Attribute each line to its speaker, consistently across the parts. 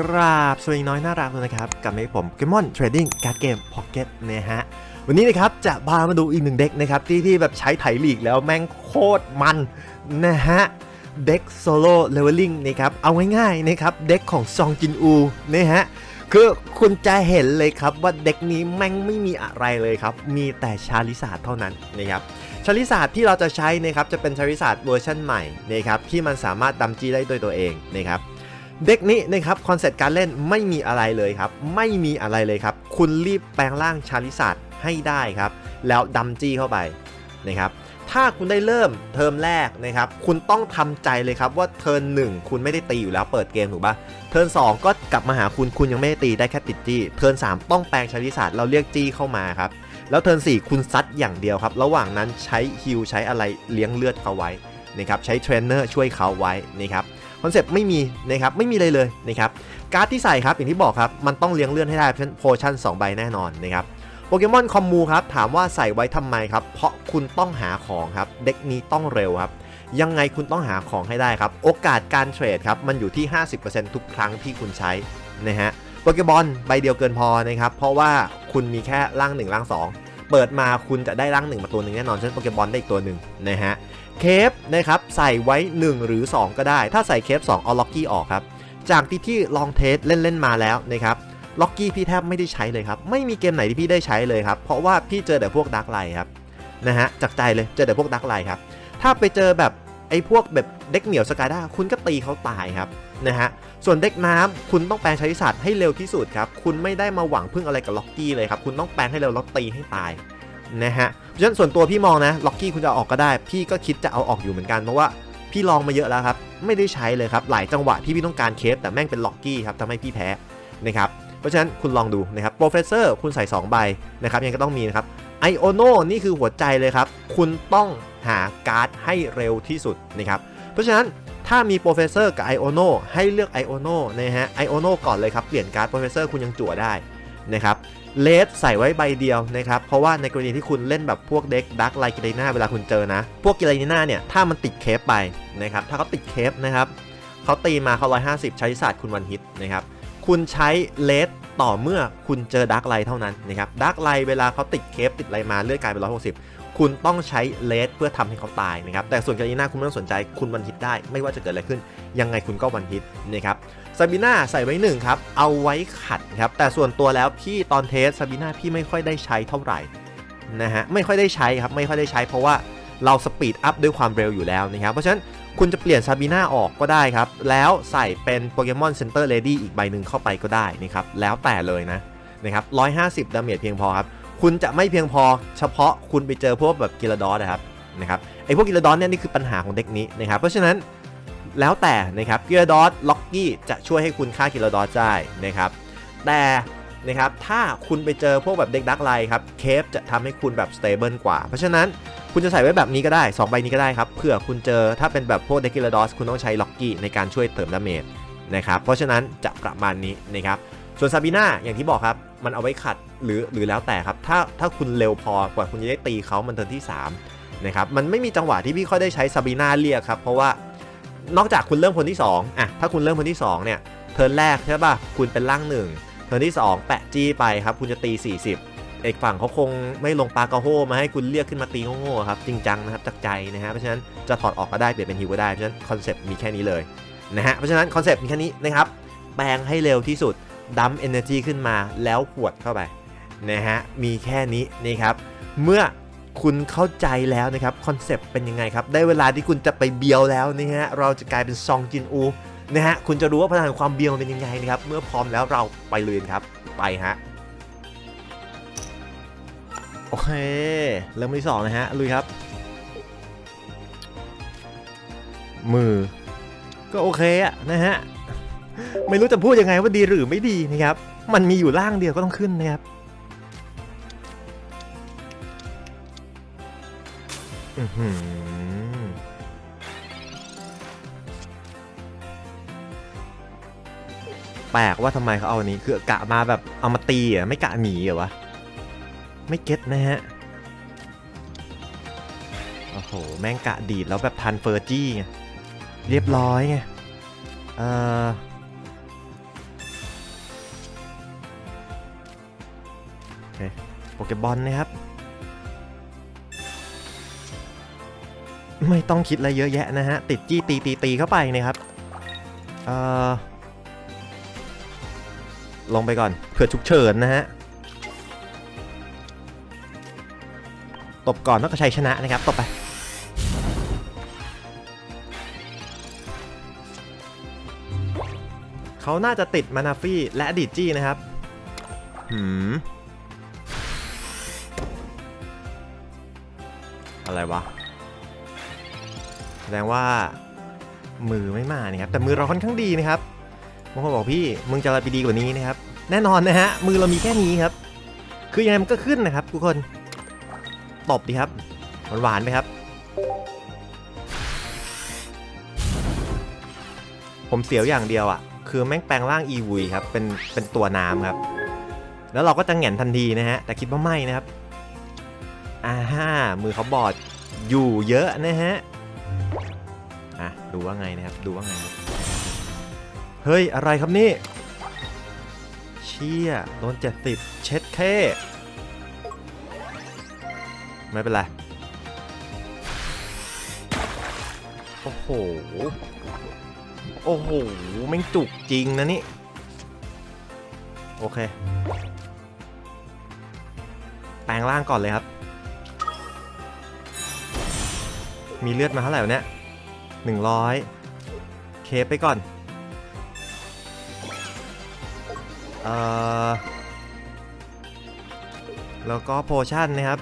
Speaker 1: กราบสวัสดีน้อยน่ารักเลยนะครับกับให้ผมเกมอนเทรดดิ้งการ์ดเกมพ็อกเก็ตนะฮะวันนี้นะครับจะพามาดูอีกหนึ่งเด็กนะครับที่ที่แบบใช้ไถลีกแล้วแม่งโคตรมันนะฮะเด็กโซโล่เลเวลลิ่งนะครับเอาง่ายๆนะครับเด็กของซองจินอูนะฮะคือคุณจะเห็นเลยครับว่าเด็กนี้แม่งไม่มีอะไรเลยครับ มีแต่ชาลิสาดเท่านั้นนะครับชาลิสาดที่เราจะใช้นะครับจะเป็นชาลิสาดเวอร์ชันใหม่นะครับที่มันสามารถดำจีได้ด้วยตัวเองนะครับ เด็กนี้นะครับคอนเซ็ปต์การเล่นไม่มีอะไรเลยครับ ไม่มีอะไรเลยครับ คุณรีบแปลงร่างชาลิสาดให้ได้ครับ แล้วดำจี้เข้าไปนะครับถ้าคุณได้เริ่มเทอมแรกนะครับ คุณต้องทำใจเลยครับว่าเทิร์นหนึ่งคุณไม่ได้ตีอยู่แล้วเปิดเกมถูกปะเทิร์น2ก็กลับมาหาคุณคุณยังไม่ได้ตีได้แค่ติดจี้เทิร์น3ต้องแปลงชาลิสาดเราเรียกจี้เข้ามาครับแล้วเทิร์น4คุณซัดอย่างเดียวครับ ระหว่างนั้นใช้ฮิลใช้อะไรเลี้ยงเลือดเขาไว้นะครับใช้เทรนเนอร์ช่วยเขาไว้นะครับ คอนเซปต์ไม่มีนะครับไม่มีเลยเลยนะครับการ์ดที่ใส่ครับอย่างที่บอกครับมันต้องเลี้ยงเลื่อดให้ได้เพราะฉะนั้นโพชั่น2ใบแน่นอนนะครับโปเกมอนคอมมูครับถามว่าใส่ไว้ทำไมครับ เพราะคุณต้องหาของครับ เด็กนี้ต้องเร็วครับ ยังไงคุณต้องหาของให้ได้ครับ โอกาสการเทรดครับ มันอยู่ที่ 50%ทุกครั้งที่คุณใช้นะฮะโปเกมอนใบเดียวเกินพอนะครับ เพราะว่าคุณมีแค่ร่าง 1 ร่าง 2 เปิดมาคุณจะได้ร่าง1มาตัวหนึ่งแน่นอนเช่นโปเกมอนได้อีกตัวหนึ่งนะฮะเคฟนะครับใส่ไว้ 1 หรือ 2 ก็ได้ ถ้าใส่เคฟ2เอาล็อกกี้ออกครับ จากที่ที่ลองเทสเล่นๆมาแล้วนะครับล็อกกี้พี่แทบไม่ได้ใช้เลยครับ ไม่มีเกมไหนที่พี่ได้ใช้เลยครับ เพราะว่าพี่เจอแต่พวกดักไลครับนะฮะจากใจเลยเจอแต่พวกดักไลครับ ถ้าไปเจอแบบไอ้พวกแบบเด็กเหมียวสกายด้าคุณก็ตีเขาตายครับ นะฮะ ส่วนเด็กน้ำคุณต้องแปลงใช้ศาสตร์ให้เร็วที่สุดครับ คุณไม่ได้มาหวังพึ่งอะไรกับล็อกกี้เลยครับ คุณต้องแปลงให้เร็วแล้วตีให้ตายนะฮะ เพราะฉะนั้นส่วนตัวพี่มองนะล็อกกี้คุณจะออกก็ได้ พี่ก็คิดจะเอาออกอยู่เหมือนกันเพราะว่าพี่ลองมาเยอะแล้วครับ ไม่ได้ใช้เลยครับ หลายจังหวะที่พี่ต้องการเคฟแต่แม่งเป็นล็อกกี้ครับทำให้พี่แพ้นะครับ เพราะฉะนั้นคุณลองดูนะครับโปรเฟสเซอร์คุณใส่ 2 ใบนะครับยังก็ต้องมีนะครับไอโอโนนี่คือหัวใจเลยครับ คุณต้องหาการ์ดให้เร็วที่สุดนะครับ เพราะฉะนั้น ถ้ามีโปรเฟสเซอร์กับไอโอโนให้เลือกไอโอโนนะฮะไอโอโนก่อนเลยครับ เปลี่ยนการ์ดโปรเฟสเซอร์คุณยังจั่วได้นะครับเลสใส่ไว้ใบเดียวนะครับ เพราะว่าในกรณีที่คุณเล่นแบบพวกเด็กดักไลกิเลน่าเวลาคุณเจอนะ พวกกิเลน่าเนี่ยถ้ามันติดเคฟไปนะครับถ้าเขาติดเคฟนะครับเขาตีมาเขา150 ใช้ศาสตร์คุณวันฮิตนะครับคุณใช้เลส ต่อเมื่อคุณเจอดาร์กไลท์เท่านั้นนะครับดาร์กไลท์เวลาเขาติดเคฟติดอะไรมาเลือดกลายเป็น160คุณต้องใช้เลสเพื่อทำให้เขาตายนะครับแต่ส่วนกาลีน่าคุณไม่ต้องสนใจคุณวันฮิตได้ ไม่ว่าจะเกิดอะไรขึ้น ยังไงคุณก็วันฮิตนะครับซาบิน่าใส่ไว้หนึ่งครับเอาไว้ขัดครับแต่ส่วนตัวแล้วพี่ตอนเทสซาบิน่าพี่ไม่ค่อยได้ใช้เท่าไหร่นะฮะไม่ค่อยได้ใช้ครับไม่ค่อยได้ใช้เพราะว่าเราสปีดอัพด้วยความเร็วอยู่แล้วนะครับเพราะฉะนั้น คุณจะเปลี่ยนซาบีน่าออกก็ได้ครับ แล้วใส่เป็นโปเกมอนเซ็นเตอร์เลดี้อีกใบหนึ่งเข้าไปก็ได้นะครับ แล้วแต่เลยนะนะครับ150ดาเมจเพียงพอครับ คุณจะไม่เพียงพอเฉพาะคุณไปเจอพวกแบบกิลดอสนะครับนะครับไอพวกกิลดอสเนี่ยนี่คือปัญหาของเด็กนี้นะครับ เพราะฉะนั้นแล้วแต่นะครับกิลดอสล็อกกี้จะช่วยให้คุณฆ่ากิลดอสได้นะครับแต่นะครับถ้าคุณไปเจอพวกแบบเด็กดักไลครับเคฟจะทำให้คุณแบบสเตเบิลกว่า เพราะฉะนั้น คุณจะใส่ไว้แบบนี้ก็ได้ 2 ใบนี้ก็ได้ครับเผื่อคุณเจอถ้าเป็นแบบพวกเดกิลดอสคุณต้องใช้ล็อกกี้ในการช่วยเติมดาเมจนะครับเพราะฉะนั้นจะประมาณนี้นะครับส่วนซาบีน่าอย่างที่บอกครับ มันเอาไว้ขัดหรือหรือแล้วแต่ครับ ถ้าถ้าคุณเร็วพอกว่าคุณจะได้ตีเขามันเทิร์นที่3นะครับมันไม่มีจังหวะที่พี่ค่อยได้ใช้ซาบีน่าเรียกครับเพราะว่านอกจากคุณเริ่มคนที่2อะถ้าคุณเริ่มคนที่2เนี่ยเทิร์นแรกใช่ป่ะคุณเป็นร่างหนึ่งเทิร์นที่ 2 แปะจี้ไปครับคุณจะตี 40 เอกฝั่งเขาคงไม่ลงปากาโฮมาให้คุณเรียกขึ้นมาตีโง่ๆครับจริงจังนะครับจากใจนะฮะเพราะฉะนั้นจะถอดออกก็ได้เปลี่ยนเป็นฮิวก็ได้เพราะฉะนั้นคอนเซปต์มีแค่นี้เลยนะฮะเพราะฉะนั้นคอนเซปต์มีแค่นี้นะครับแปลงให้เร็วที่สุดดัมเอเนอร์จีขึ้นมาแล้วหวดเข้าไปนะฮะมีแค่นี้นะครับเมื่อคุณเข้าใจแล้วนะครับคอนเซปต์เป็นยังไงครับได้เวลาที่คุณจะไปเบียวแล้วนะฮะเราจะกลายเป็นซองจินอูนะฮะคุณจะรู้ว่าพลังแห่งความเบียวเป็นยังไงนะครับเมื่อพร้อมแล้วเราไปเลยครับไปฮะ โอเค เริ่มที่สองนะฮะ ลุยครับ มือ ก็โอเคอะนะฮะ ไม่รู้จะพูดยังไงว่าดีหรือไม่ดีนะครับ มันมีอยู่ล่างเดียวก็ต้องขึ้นนะครับอือหือแปลกว่าทำไมเขาเอาอันนี้คือกะมาแบบเอามาตีอะไม่กะหนีเหรอวะ ไม่เก็ตนะฮะ โอ้โห แม่งกะดีดแล้วแบบทันเฟอร์จี้เรียบร้อยไง เอ่อโอเโปเกบอลนะครับ ไม่ต้องคิดอะไรเยอะแยะนะฮะ ติดจี้ตีตีตีเข้าไปนะครับ เอ่อลงไปก่อนเผื่อฉุกเฉินนะฮะ ตบก่อนต้องกระชัยชนะนะครับตบไปเขาน่าจะติดมานาฟี่และอดีตจี้นะครับหืมอะไรวะ แสดงว่ามือไม่มานะครับ แต่มือเราค่อนข้างดีนะครับบางคนบอกพี่มึงจะอะไรไปดีกว่านี้นะครับ แน่นอนนะฮะมือเรามีแค่นี้ครับ คือยังไงมันก็ขึ้นนะครับทุกคน ตบดีครับหวานๆไปครับ ผมเสียวอย่างเดียวอะ่ะ คือแม่งแปลงร่างอีวุยครับ เป็นเป็นตัวน้ำครับ แล้วเราก็จะแหงนทันทีนะฮะ แต่คิดว่าไม่นะครับอ่าฮ่ามือเขาบอดอยู่เยอะนะฮะอะดูว่าไงนะครับ ดูว่าไงเฮ้ย อะไรครับนี่ เชี่ยโดนเจ็ดสิบเช็ดเค ไม่เป็นไร โอ้โห โอ้โหแม่งจุกจริงนะนี่ โอเค แปลงร่างก่อนเลยครับ มีเลือดมาเท่าไหร่วะเนี่ยหนึ่งร้อยเคฟไปก่อน เอ่อ แล้วก็โพชั่นนะครับ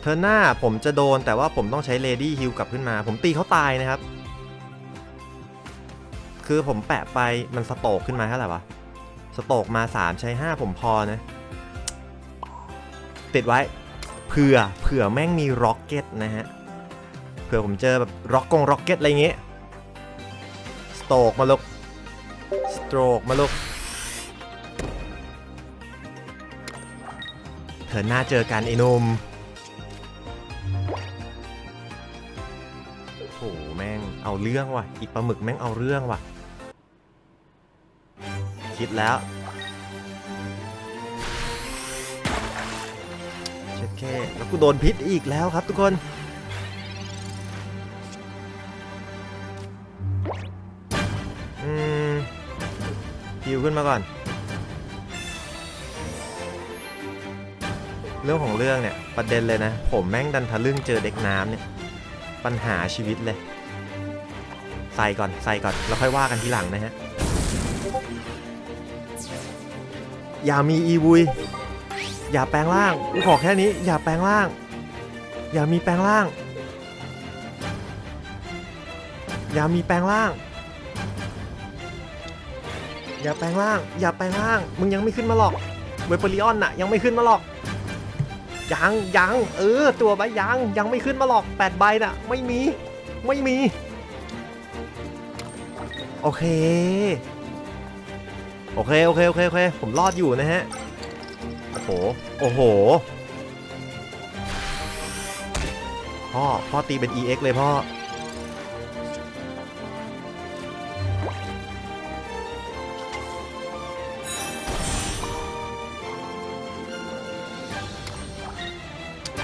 Speaker 1: เทอหน้าผมจะโดนแต่ว่าผมต้องใช้เลดี้ฮิลกลับขึ้นมา ผมตีเขาตายนะครับ คือผมแปะไปมันสโตกขึ้นมาเท่าไหร่วะ สโตกมา 3 ใช้ 5 ผมพอนะ ติดไว้เผื่อเผื่อแม่งมีร็อกเก็ตนะฮะ เผื่อผมเจอแบบร็อกกงร็อกเก็ตอะไรเงี้ยสโตกมาลุกสโตรกมาลุกเธอหน้าเจอกันไอ้หนุ่ม เอาเรื่องว่ะอีปลาหมึกแม่งเอาเรื่องว่ะ คิดแล้วเช็ดแค่แล้วกูโดนพิษอีกแล้วครับทุกคนอืมฮิวขึ้นมาก่อน เรื่องของเรื่องเนี่ย ประเด็นเลยนะ ผมแม่งดันทะลึ่งเจอเด็กน้ำเนี่ย ปัญหาชีวิตเลย ใส่ก่อนใส่ก่อนแล้วค่อยว่ากันทีหลังนะฮะ อย่ามีอีวุย อย่าแปลงร่างกูขอแค่นี้ อย่าแปลงร่าง อย่ามีแปลงร่าง อย่ามีแปลงร่าง อย่าแปลงร่าง อย่าแปลงร่าง มึงยังไม่ขึ้นมาหรอกเวเปอริออนน่ะยังไม่ขึ้นมาหรอกยังยังเออตัวใบยังยังไม่ขึ้นมาหรอกแปดใบน่ะ ไม่มี ไม่มี โอเค โอเค โอเค โอเค โอเค ผมรอดอยู่นะฮะ โอ้โห โอ้โห พ่อ พ่อตีเป็น EX เลยพ่อ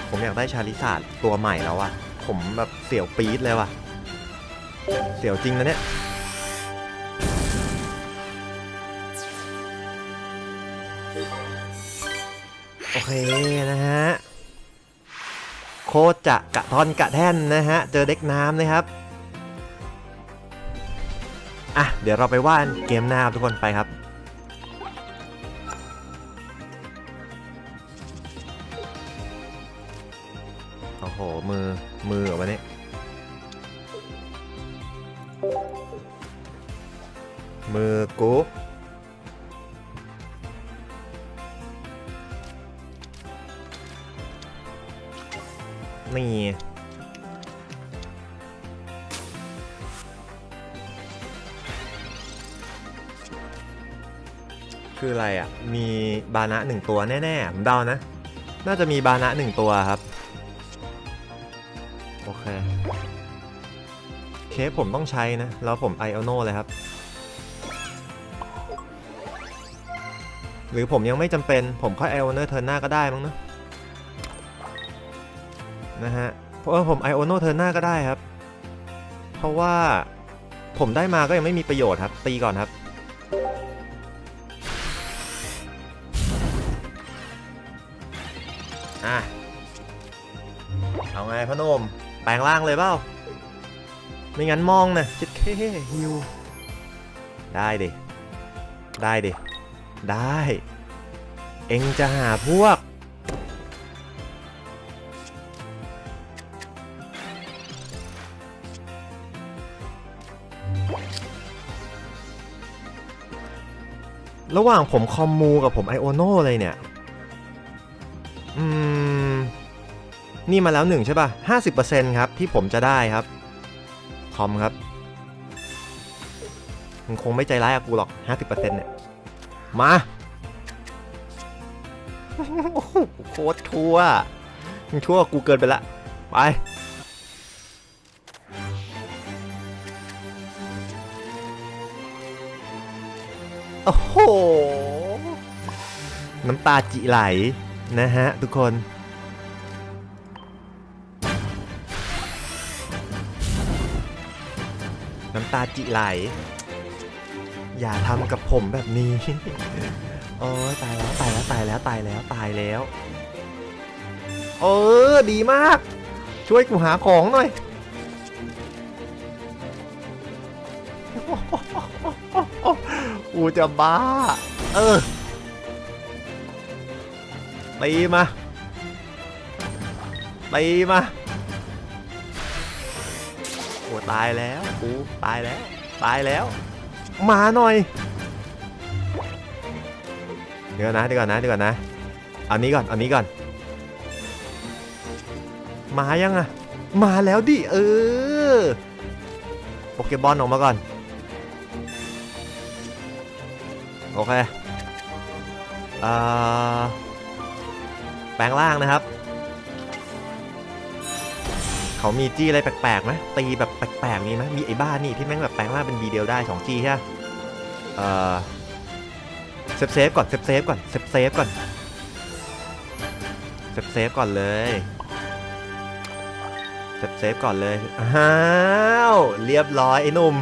Speaker 1: ผมอยากได้ชาลิซาร์ดตัวใหม่แล้วอะผมแบบเสียวปี๊ดเลยว่ะ เสียวจริงนะเนี่ย เคนะฮะ โคจะกะทอนกะแท่นนะฮะ เจอเด็กน้ำนะครับ อะ เดี๋ยวเราไปว่านเกมหน้าครับทุกคนไปครับโอ้โห มือ มือเหรอวันนี้มือกู นี่คืออะไรอะ มีบานะหนึ่งตัวแน่ๆ ผมเดานะ น่าจะมีบานะหนึ่งตัวครับ โอเค เคสผมต้องใช้นะ แล้วผมไอเอลโนเลยครับ หรือผมยังไม่จำเป็น ผมค่อยไอโอเนเทิร์นหน้าก็ได้มั้งนะ นะฮะเพราะผมไอโอเนเทิร์หน้าก็ได้ครับ เพราะว่าผมได้มาก็ยังไม่มีประโยชน์ครับ ตีก่อนครับ อะ เอาไงพอหนม แปลงร่างเลยเปล่า ไม่งั้นมองนะจิตเคฮิว ได้ดิ ได้ดิ ได้ เอ็งจะหาพวก ระหว่างผมคอมมูกับผมไอโอโน่เลยเนี่ย อืม นี่มาแล้วหนึ่งใช่ป่ะห้าสิบเปอร์เซ็นต์ครับ ที่ผมจะได้ครับ คอมครับ มันคงไม่ใจร้ายกับกูหรอกห้าสิบเปอร์เซ็นต์เนี่ย มาโอ้โหโคตรทั่วมึงทั่วกูเกินไปละ ไป โอ้โห น้ำตาจิไหลนะฮะทุกคน น้ำตาจิไหล อย่าทำกับผมแบบนี้ โอ้ยตายแล้วตายแล้วตายแล้วตายแล้วตายแล้ว เออ ดีมาก ช่วยกูหาของหน่อย กูจะบ้า เออตีมาตีมาโอ้ตายแล้วกูตายแล้ว ตายแล้ว มาหน่อย เดี๋ยวนะเดี๋ยวก่อนนะเดี๋ยวก่อนนะเอานี้ก่อนเอานี้ก่อน มายังอะมาแล้วดิเออโปเกบอลออกมาก่อน โอเคอ่าแปลงร่างนะครับ เขามีจี้อะไรแปลกๆไหมตีแบบแปลกๆมีไหมมีไอ้บ้านี่ที่แม่งแบบแปลงร่างเป็นบีเดียวได้2จี้ใช่ไหมเอ่อเซฟเซฟก่อนเซฟเซฟก่อนเซฟเซฟก่อนเซฟเซฟก่อนเลยเซฟเซฟก่อนเลย อ้าว เรียบร้อยไอ้นุ่ม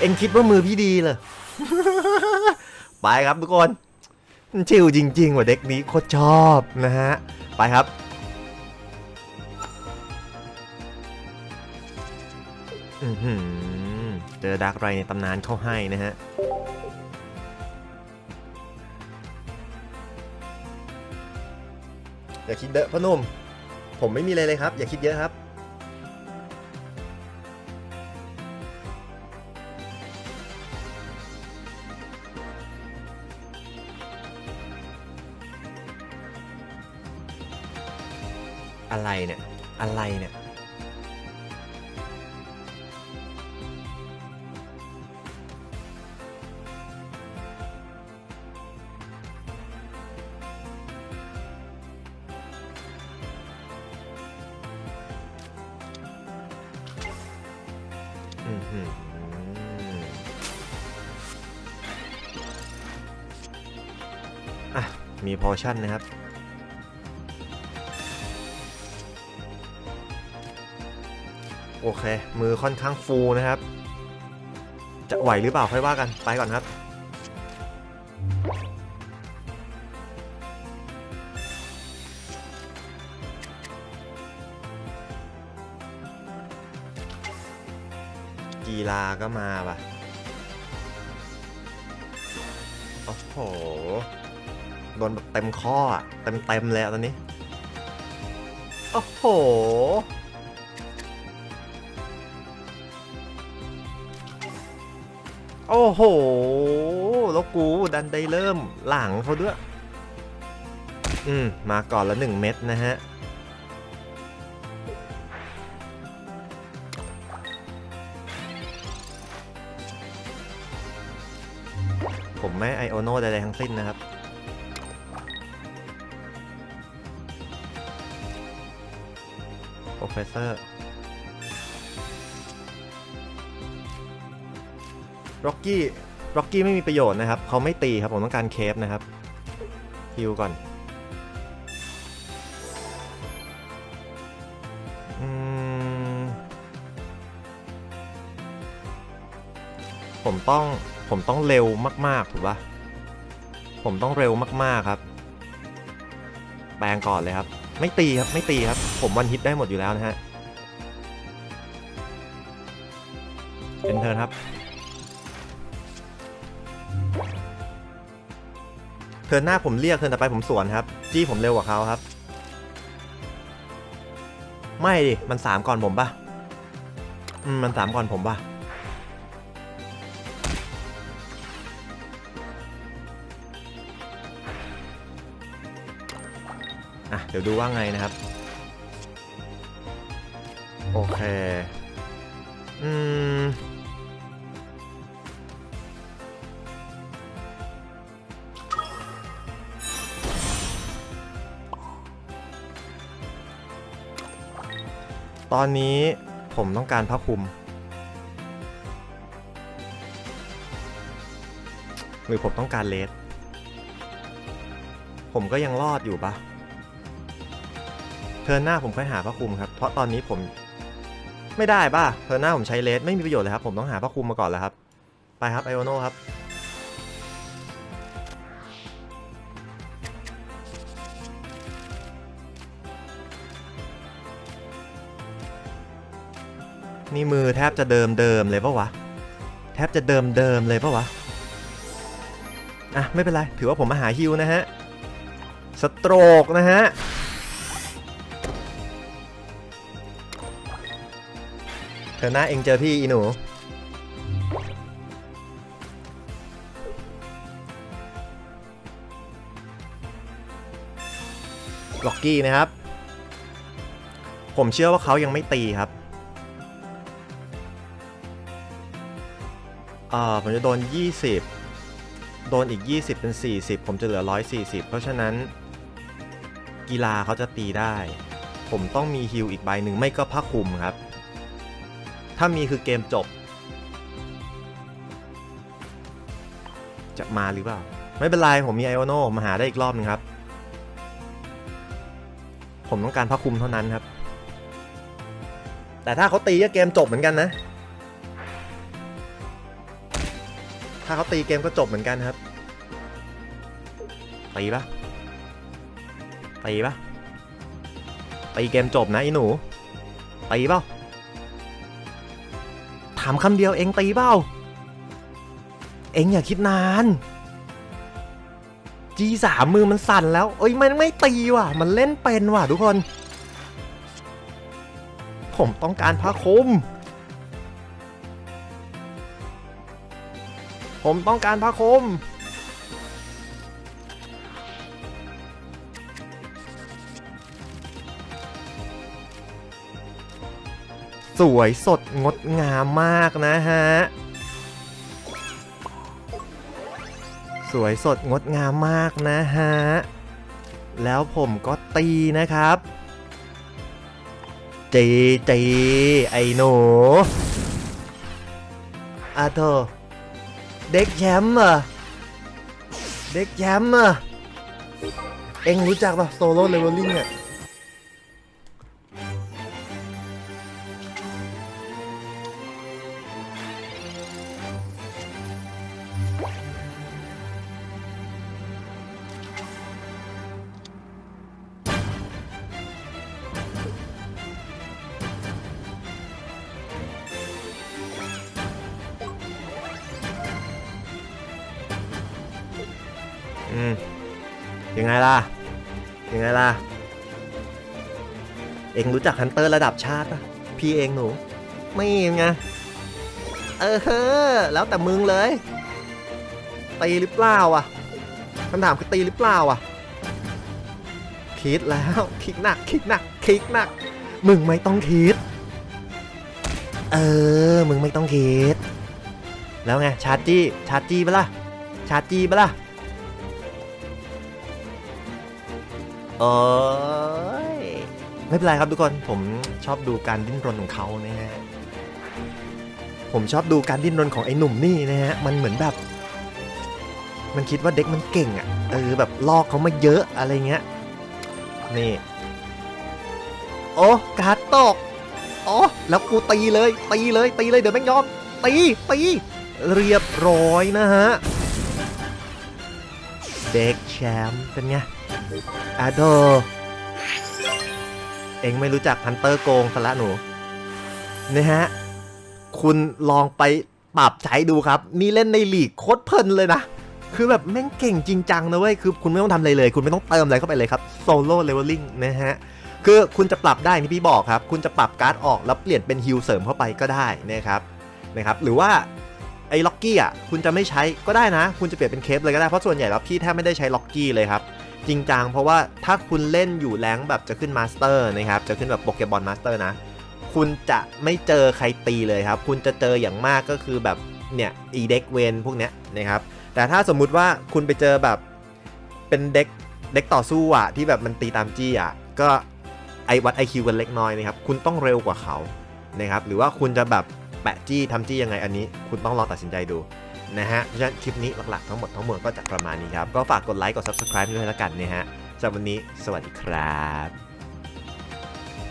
Speaker 1: เอ็งคิดว่ามือพี่ดีเหรอ ไปครับทุกคนมันชิลจริงๆว่ะเด็กนี้โคตรชอบนะฮะ ไปครับอือหือเจอดักไรในตำนานเข้าให้นะฮะ อย่าคิดเยอะพ่อนุ่ม ผมไม่มีอะไรเลยครับ อย่าคิดเยอะครับ อะไรเนี่ย อะไรเนี่ยอือหืออะ มีพอชั่นนะครับ เค มือค่อนข้างฟูนะครับ จะไหวหรือเปล่าค่อยว่ากันไปก่อนครับ กีฬาก็มาป่ะ โอ้โห โดนแบบเต็มข้อเต็มเต็มๆเลยอะตอนนี้ โอ้โห โอ้โห แล้วกูดันได้เริ่มหลังเขาด้วย อืม มาก่อนละหนึ่งเม็ดนะฮะ ผมไม่ไอโอโน่ใดๆทั้งสิ้นนะครับโปรเฟสเซอร์ ร็อกกี้ร็อกกี้ไม่มีประโยชน์นะครับเขาไม่ตีครับผมต้องการเคฟนะครับฮิวก่อนผมต้องผมต้องเร็วมากๆถูกปะผมต้องเร็วมากๆครับ แปลงก่อนเลยครับ ไม่ตีครับไม่ตีครับ ผมวันฮิตได้หมดอยู่แล้วนะฮะเป็นเทินครับ เทินหน้าผมเรียกเทิร์นต่อไปผมสวนครับ จี้ผมเร็วกว่าเขาครับ ไม่ดิ มันสามก่อนผมปะอืมมันสามก่อนผมปะอะ เดี๋ยวดูว่าไงนะครับ โอเค อืม ตอนนี้ผมต้องการผ้าคลุม หรือผมต้องการเลสผมก็ยังรอดอยู่ปะเทิร์นหน้าผมค่อยหาผ้าคลุมครับ เพราะตอนนี้ผมไม่ได้ป่ะเทิร์นหน้าผมใช้เลสไม่มีประโยชน์เลยครับ ผมต้องหาผ้าคลุมมาก่อนแล้วครับ ไปครับไอโอโนครับ นี่มือแทบจะเดิมเดิมเลยปะวะ แทบจะเดิมเดิมเลยปะวะ อะ ไม่เป็นไร ถือว่าผมมาหาฮิวนะฮะ สโตรกนะฮะ เธอหน้าเองเจอพี่อีหนูล็อกกี้นะครับ ผมเชื่อว่าเขายังไม่ตีครับ อ่าผมจะโดน 20 โดนอีก 20 เป็น 40 ผมจะเหลือ 140 เพราะฉะนั้น กีฬาเขาจะตีได้ ผมต้องมีฮิลอีกใบหนึ่งไม่ก็ผ้าคลุมครับ ถ้ามีคือเกมจบ จะมาหรือเปล่า ไม่เป็นไร ผมมีไอโอโนมาหาได้อีกรอบหนึงครับ ผมต้องการผ้าคลุมเท่านั้นครับ แต่ถ้าเขาตีก็เกมจบเหมือนกันนะ ถ้าเขาตีเกมก็จบเหมือนกันครับ ตีปะตีปะตีเกมจบนะอีหนู ตีเปล่าถามคำเดียวเองตีเปล่าเองอย่าคิดนาน G สามือมันสั่นแล้ว เอ้ยมันไม่ตีว่ะ มันเล่นเป็นว่ะทุกคน ผมต้องการผ้าคลุม ผมต้องการผ้าคม สวยสดงดงามมากนะฮะ สวยสดงดงามมากนะฮะ แล้วผมก็ตีนะครับจีจีไอหนูอาโธ เด็กแชมป์เหรอเด็กแชมป์เหรอเอ็งรู้จักปะโซโล่เลเวลลิ่งเนี่ย ล่ะ เองรู้จักฮันเตอร์ระดับชาติปะพี่เองหนู ไม่ไง เออเฮ้อแล้วแต่มึงเลย ตีหรือเปล่าอะคำถามคือตีหรือเปล่าอะ คิดแล้ว คิดหนัก คิดหนัก คิดหนัก มึงไม่ต้องคิด เออ มึงไม่ต้องคิด แล้วไง ชาร์จี้ ชาร์จี้ปะล่ะ ชาร์จี้ปะล่ะ เอยไม่เป็นไรครับทุกคนผมชอบดูการดิ้นรนของเขานะฮะผมชอบดูการดิ้นรนของไอ้หนุ่มนี่นะฮะมันเหมือนแบบ มันคิดว่าเด็กมันเก่งอะ่ะเออแบบลอกเขามาเยอะอะไรเงี้ยนี่โอ้การตกโอ้แล้วกูตีเลยตีเลยตีเลยเดี๋ยวแม่งยอมตีตีเรียบร้อยนะฮะเด็กแชมป์เป็นไง อาโด เองไม่รู้จักฮันเตอร์โกงซะละหนูนะฮะ คุณลองไปปรับใช้ดูครับ นี่เล่นในลีกโคตรเพลินเลยนะ คือแบบแม่งเก่งจริงจังนะเว้ย คือคุณไม่ต้องทำอะไรเลย คุณไม่ต้องเติมอะไรเข้าไปเลยครับโซโล่เลเวลลิ่งนะฮะคือคุณจะปรับได้ที่พี่บอกครับ คุณจะปรับการ์ดออกแล้วเปลี่ยนเป็นฮิลเสริมเข้าไปก็ได้นะครับนะครับ หรือว่าไอ้ล็อกกี้อะคุณจะไม่ใช้ก็ได้นะ คุณจะเปลี่ยนเป็นเคปเลยก็ได้เพราะส่วนใหญ่แล้วพี่แทบไม่ได้ใช้ล็อกกี้เลยครับ จริงจังเพราะว่าถ้าคุณเล่นอยู่แรงแบบจะขึ้นมาสเตอร์นะครับจะขึ้นแบบโปเกมอนมาสเตอร์นะ คุณจะไม่เจอใครตีเลยครับ คุณจะเจออย่างมากก็คือแบบเนี่ยอีเด็กเวนพวกเนี้ยนะครับแต่ถ้าสมมุติว่าคุณไปเจอแบบเป็นเด็กเด็กต่อสู้อะที่แบบมันตีตามจี้อะก็ไอวัด IQ กันเล็กน้อยนะครับคุณต้องเร็วกว่าเขานะครับหรือว่าคุณจะแบบแปะจี้ทำจี้ยังไงอันนี้ คุณต้องลองตัดสินใจดู นะฮะเพราะฉะนั้นคลิปนี้หลักๆทั้งหมดทั้งมวลก็จะประมาณนี้ครับ ก็ฝากกดไลค์กด subscribe ด้วยละกันนะฮะสำหรับวันนี้สวัสดีครับ